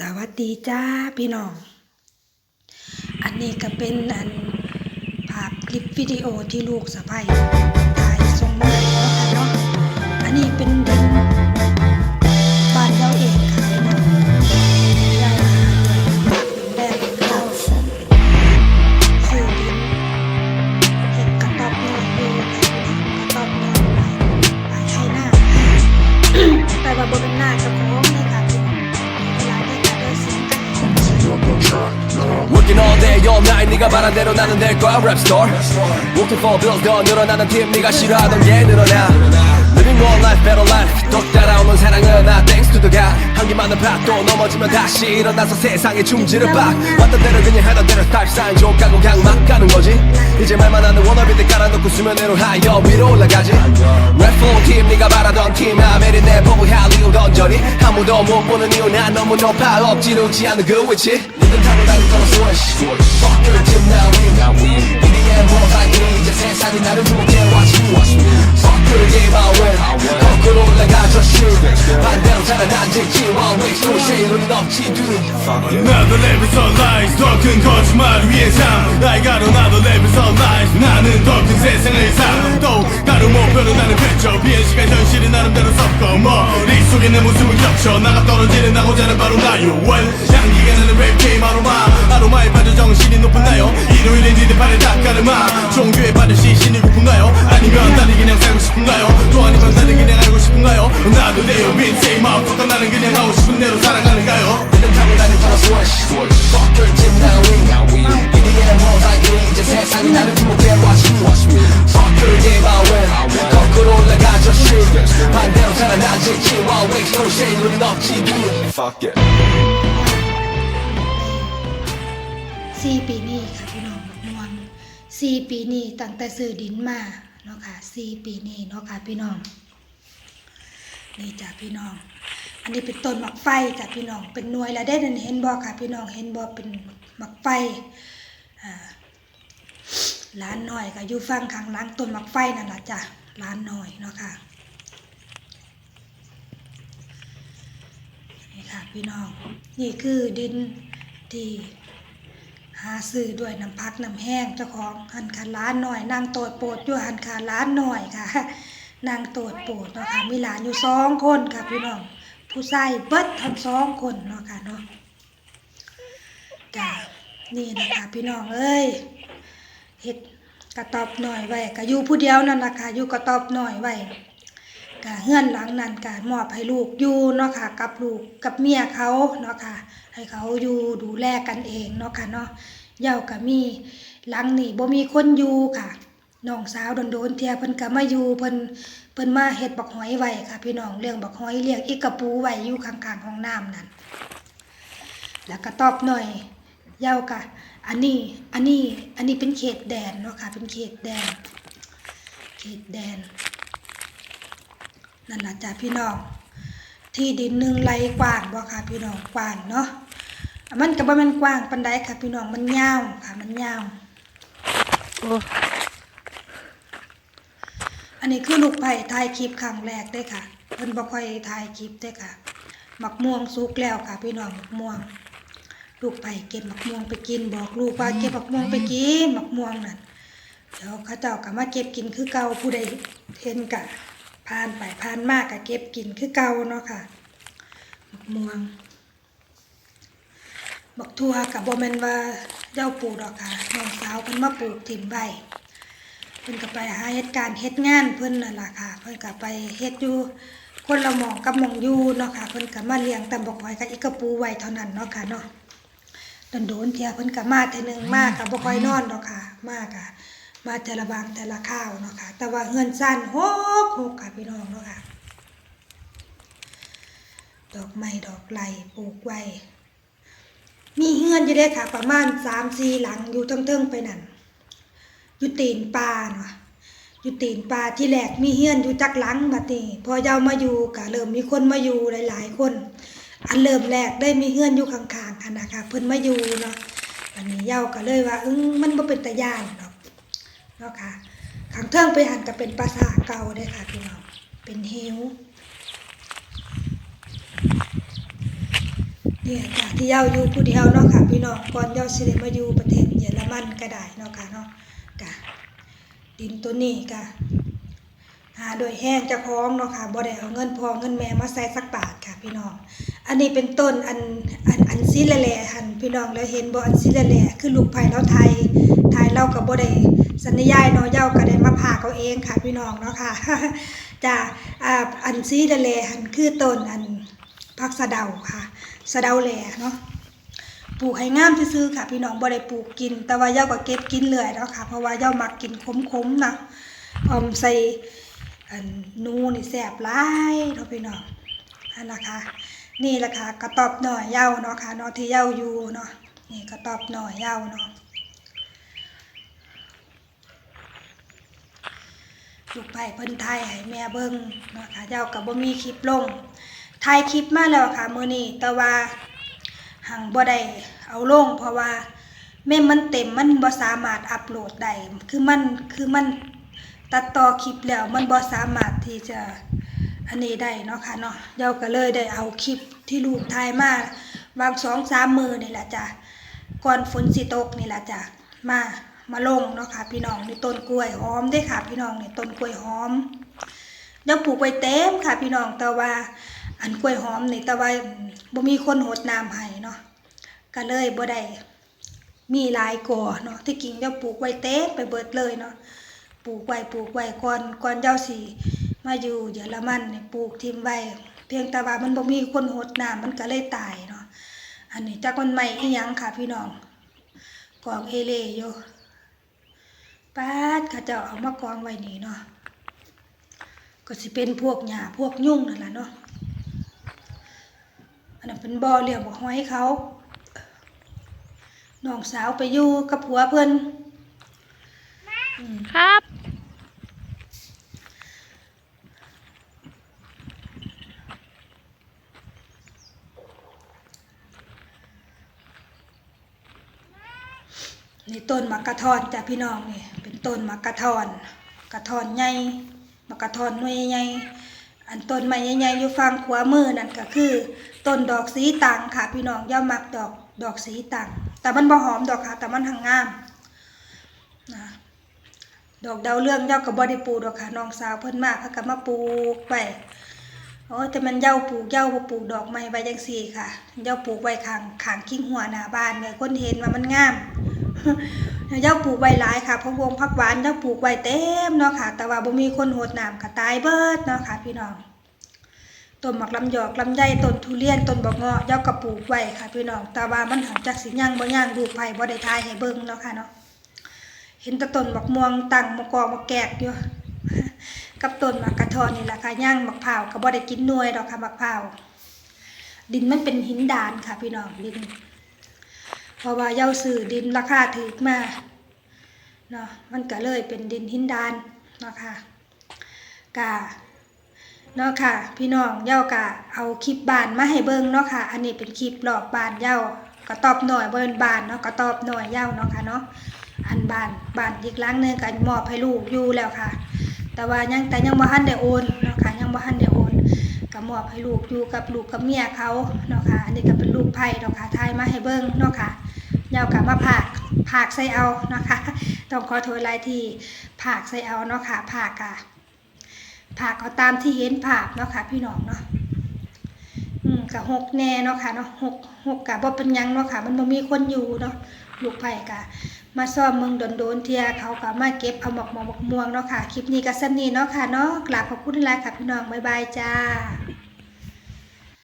สวัสดีจ้าพี่น้อง อันนี้ก็เป็นอันภาพคลิปวิดีโอที่ลูกสะใภ้ถ่ายส่งมาให้เนาะค่ะเนาะอันนี้เป็น 네가 말한 대로 나는 될 거야 star Working for bills 더 늘어나는 팀 네가 싫어하던 게 늘어나 Living more 따라오는 사랑은 나 thanks to the God. 한기 많은 밭도 넘어지면 다시 일어나서 세상에 충지를 박 왔던 대로 그냥 하던 대로 스타일 사인 족가고 그냥 막 가는 거지. 이제 말만 하는 워너비들 깔아놓고 수면 위로 하여 위로 올라가지. Rap for 팀 네가 바라던 팀 아메리 내 보고 할 이유 던져니 아무도 못 보는 이유 난 너무 높아. 엎지르지 않는 그 위치. 니들 타고 거라 switch Fuck your team now we 이리엔 뭐 당연히 이제 세상이 나를 watch me 목표는 나는 펼쳐 비행 시간 현실이 나름대로 섞어. 머릿속에 내 모습은 겹쳐. 나가 떨어지는 나고자는 바로 나요. Well 향기가 나는 랩 게임 아로마. 아로마에 빠져 정신이 높은가요? 일요일에 니들 발에 닦아르마 종교에 빠져 시신이 고픈가요? 아니면 나를 그냥 살고 싶은가요? 또 아니면 나를 그냥 알고 싶은가요? 나도 내요 민세이 마음껏 나는 그냥 하고 싶은 대로 살아가 dude Fuck it สี่ปีนี้ค่ะพี่น้องบักม่วงสี่ปีนี้ตั้งแต่ซื้อดินมาเนาะค่ะสี่ปีนี้เนาะค่ะพี่น้องนี่จ้ะพี่น้อง อันนี้เป็นต้นหมักไฟจ้ะพี่น้อง เป็นหน่วยแล้วได้นั่นเห็นบ่ค่ะพี่น้องเห็นบ่เป็นหมักไฟอ่าร้านหน่อยก็อยู่ฟังข้างหล่างต้นหมักไฟนั่นล่ะจ้ะร้านหน่อยเนาะค่ะ ค่ะพี่น้อง นี่คือดินที่หาซื้อด้วยน้ำพักน้ำแห้งเจ้าของหันขาร้านหน่อยนางโตดโปดอยู่หันขาร้านหน่อยค่ะนางโตดโปดเนาะค่ะมีหลานอยู่สองคนค่ะพี่น้อง ผู้ชายเบิดทั้งสองคนเนาะค่ะเนาะจ้านี่นะคะพี่น้องเอ้ยเฮ็ดกระตอบหน่อยไว้ก็อยู่ผู้เดียวนั่นล่ะค่ะอยู่กระตอบหน่อยไว้ ก็เฮือนหลังนั้นก็มอบให้ลูกอยู่เนาะค่ะกับลูกกับเมียเขาเนาะค่ะให้เขาอยู่ดูแลกันเองเนาะค่ะเนาะเย้าก็มีหลังนี่บ่มีคนอยู่ค่ะน้องสาวโดนๆเทียเพิ่นก็มาอยู่เพิ่นเพิ่นมาเฮ็ดบักหอยไว้ค่ะ พี่น้องเลี้ยงบักหอยเลี้ยงอีกกระปูไว้อยู่ข้างๆห้องน้ำนั่นแล้วก็ตอบหน่อยเย้าก็อันนี้อันนี้อันนี้เป็นเขตแดนเนาะค่ะเป็นเขตแดนเขตแดน นั่นล่ะจ้ะพี่น้อง ที่ดินหนึ่งไรกว้างบ่ค่ะพี่น้องกว้างเนาะมันก็บ่แม่นกว้างปานใดค่ะ พี่น้องมันยาวค่ะ มันยาวอันนี้คือลูกไผ่ถ่ายคลิปครั้งแรกเด้ค่ะเพิ่นบ่ค่อยถ่ายคลิปเด้ค่ะมักม่วงสุกแล้วค่ะ พี่น้องมักม่วง ลูกไผ่เก็บมักม่วงไปกิน บอกลูกว่าเก็บมักม่วงไปกินมักม่วงนั่นเดี๋ยวเขาเจ้าก็มาเก็บกินคือเก่าผู้ใดเห็นกะ ผ่านไปผ่านมากก็เก็บกินคือเก่าเนาะค่ะมักม่วง บักทั่วกับบ่แม่นว่าเจ้าปลูกดอกค่ะน้องสาวเพิ่นมาปลูกถิ่มใบเพิ่นก็ไปหาเฮ็ดการเฮ็ดงานเพิ่นนั่นล่ะค่ะ เพิ่นก็ไปเฮ็ดอยู่คนละหมองกับหมองอยู่เนาะค่ะเพิ่นก็มาเลี้ยงตำบักหอยกับอีกกระปูไว้เท่านั้นเนาะค่ะเนาะโดนๆเทียเพิ่นก็มาเทื่อนึงมาก็บ่ค่อยนอนดอกค่ะ มาก็ มาแต่ละบางแต่ละข้าวเนาะค่ะ แต่ว่าเฮือนซ่านโฮกโฮกค่ะพี่น้องเนาะค่ะ ดอกไม้ดอกไหลปลูกไว้ มีเฮือนอยู่ได้ค่ะ ประมาณสามสี่หลังอยู่เทิงไปนั่นอยู่ตีนป่าเนาะอยู่ตีนป่าที่แรกมีเฮือนอยู่จักหลังบัดนี้พอเยามาอยู่ก็เริ่มมีคนมาอยู่หลาย ๆ คน อันเริ่มแรกได้มีเฮือนอยู่ข้างๆกันนะคะเพิ่นมาอยู่เนาะวันนี้เยาก็เลยว่า อึ้งมันบ่เป็นตาย่านเนาะ เนาะค่ะข้างเทิงไปหันก็เป็นปราสาทเก่าเด้ค่ะพี่น้องเป็นเฮวเนี่ยจากที่เย้าอยู่ผู้เดียวเนาะค่ะพี่น้องก่อนเย้าสิได้มาอยู่ประเทศเยอรมันก็ได้เนาะค่ะเนาะกะดินตัวนี้กะหาโดยแห้งเจ้าของเนาะค่ะบ่ได้เอาเงินพอเงินแม่มาใส่สักบาทค่ะพี่น้อง อันนี้เป็นต้นอันอันอันซีแหล่หันพี่น้องแล้วเห็นบ่อันซีแหล่คือลูกไผ่แล้วไทยไทยเราก็บ่ได้ สัญญายนาะเย้าก็ได้มาพาเขาเองค่ะพี่น้องเนาะค่ะจ้ะอันซีแหล่ๆหันคือต้นอันผักสะเดาค่ะ สะเดาแหล่เนาะปลูกให้งามซื่อค่ะ พี่น้องบ่ได้ปลูกกิน แต่ว่าเย้าก็เก็บกินเรื่อยเนาะค่ะ เพราะว่าเย้ามักกินขมๆเนาะออมใส่อันนูนี่แซ่บหลายเนาะพี่น้องอันนะคะนี่แหละค่ะกระตอบหน่อยเย้าเนาะค่ะเนาะที่เย้าอยู่เนาะนี่กระตอบหน่อยเย้าเนาะ ลูกไผ่เพิ่นไทยให้แม่เบิ่งเนาะค่ะเหย้าก็บ่มีคลิปลงถ่ายคลิปมาแล้วค่ะมื้อนี้แต่ว่าหังบ่ได้เอาลงเพราะว่าเมมมันเต็มมันบ่สามารถอัปโหลดได้คือมันคือมันตัดต่อคลิปแล้วมันบ่สามารถที่จะอันนี้ได้เนาะค่ะเนาะเดี๋ยวก็เลยได้เอาคลิปที่ลูกถ่ายมาวางสองสามมือนี่แหละจ้ะก่อนฝนสิตกนี่แหละจ้ะมา มาลงเนาะค่ะพี่น้องในต้นกล้วยหอมเด้ค่ะ พี่น้องในต้นกล้วยหอมเดี๋ยวปลูกไว้เต็มค่ะ พี่น้องแต่ว่า อันกล้วยหอมนี่แต่ว่าบ่มีคนหดน้ำให้เนาะก็เลยบ่ได้มีหลายก่อเนาะที่กิ่งเดี๋ยวปลูกไว้เต็มไปเบิดเลยเนาะปลูกไว้ปลูกไว้ก่อนก่อนเจ้าสิมาอยู่เยอรมันเนี่ยปลูกทิมไว้เพียงแต่ว่ามันบ่มีคนหดน้ำมันก็เลยตายเนาะอันนี้จากมันใหม่อีหยังค่ะ พี่น้องกองเอเล่อยู่ ป้าดเขาเจ้าเอามากองไว้นี่เนาะก็สิเป็นพวกหญ้าพวกยุ่งนั่นแหละเนาะอันนั้นเป็นบ่อเลี้ยงบ่อหอยเขาน้องสาวไปอยู่กับผัวเพิ่นอืมครับ นี่ต้นมะกะทอนจ้ะพี่น้องนี่เป็น ต้นมะกะทอนกระทอนใหญ่มะกะทอนหน่วยใหญ่อันต้นไม้ใหญ่ๆอยู่ฝั่งขวามือนั่นก็คือต้นดอกสีตังค่ะ พี่น้องย่ามักดอกดอกสีตังแต่มันบ่หอมดอกค่ะ แต่มันทางงามนะดอกดาวเรื่องเจ้าก็บ่ได้ปูดอกค่ะน้องสาวเพิ่นมาเพิ่นก็มาปลูกไว้โอ้แต่มันเย้าปลูกเย้าบ่ปลูกดอกไม้ไว้จังซี่ค่ะเย้าปลูกไว้ข้างข้างกิ้งหัวหน้าบ้านเนี่ยคนเห็นว่ามันงาม เจ้าปลูกไว้หลายค่ะพักวงพักหวานเจ้าปลูกไว้เต็มเนาะค่ะ แต่ว่าบ่มีคนโหดน้ำก็ตายเบิดเนาะค่ะ พี่น้องต้นหมักลำหยอกลำไยต้นทุเรียนต้นบกเงาะเจ้าก็ปลูกไว้ค่ะ พี่น้องแต่ว่ามันหันจากสิย่างบ่ย่างดูกไผ่บ่ได้ทายให้เบิ่งเนาะค่ะเนาะเห็นแต่ต้นบักม่วงตั้งมะกอกมะแกกอยู่กับต้นหมากกระทอนนี่แหละค่ะย่างหมะพร้าก็บ่ได้กินนวยดอกค่ะหมะพร้าดินมันเป็นหินดานค่ะ พี่น้องดิน เพราะว่าเย้าซื้อดินราคาถูกมาเนาะมันก็เลยเป็นดินหินดานเนาะค่ะกะเนาะค่ะ พี่น้องเย้ากะเอาคลิปบานมาให้เบิ่งเนาะค่ะ อันนี้เป็นคลิปหลอกบานเย้าก็ตอบหน่อยบ่เป็นบานเนาะก็ตอบหน่อยเย้าเนาะค่ะเนาะอันบานบานอีกหลังหนึงก็มอบให้ลูกอยู่แล้วค่ะ แต่ว่ายังแต่ยังบ่ทันได้โอนเนาะค่ะยังบ่ทันได้โอนก็มอบให้ลูกอยู่กับลูกกับเมียเขาเนาะค่ะอันนี้ก็เป็นลูกไผ่เนาะค่ะทายมาให้เบิ่งเนาะค่ะ ยาวกับมาผากผากใส่เอานะคะ ต้องขอโทษหลายที่ผากใส่เอาเนาะค่ะผากอะผากเอาตามที่เห็นภาพเนาะค่ะ พี่น้องเนาะอืมกับหกแน่เนาะค่ะเนาะหกหกกับบ่เป็นยังเนาะค่ะ มันบ่มีคนอยู่เนาะลูกไผ่กะมาซ่อมเมืองโดนๆเทียเขาก็มาเก็บเอาหมอกหมอกมกม่วงเนาะค่ะ คลิปนี้ก็สั้นนี้เนาะค่ะเนาะกราบขอบคุณหลายค่ะพี่น้องบ๊ายบายจ้า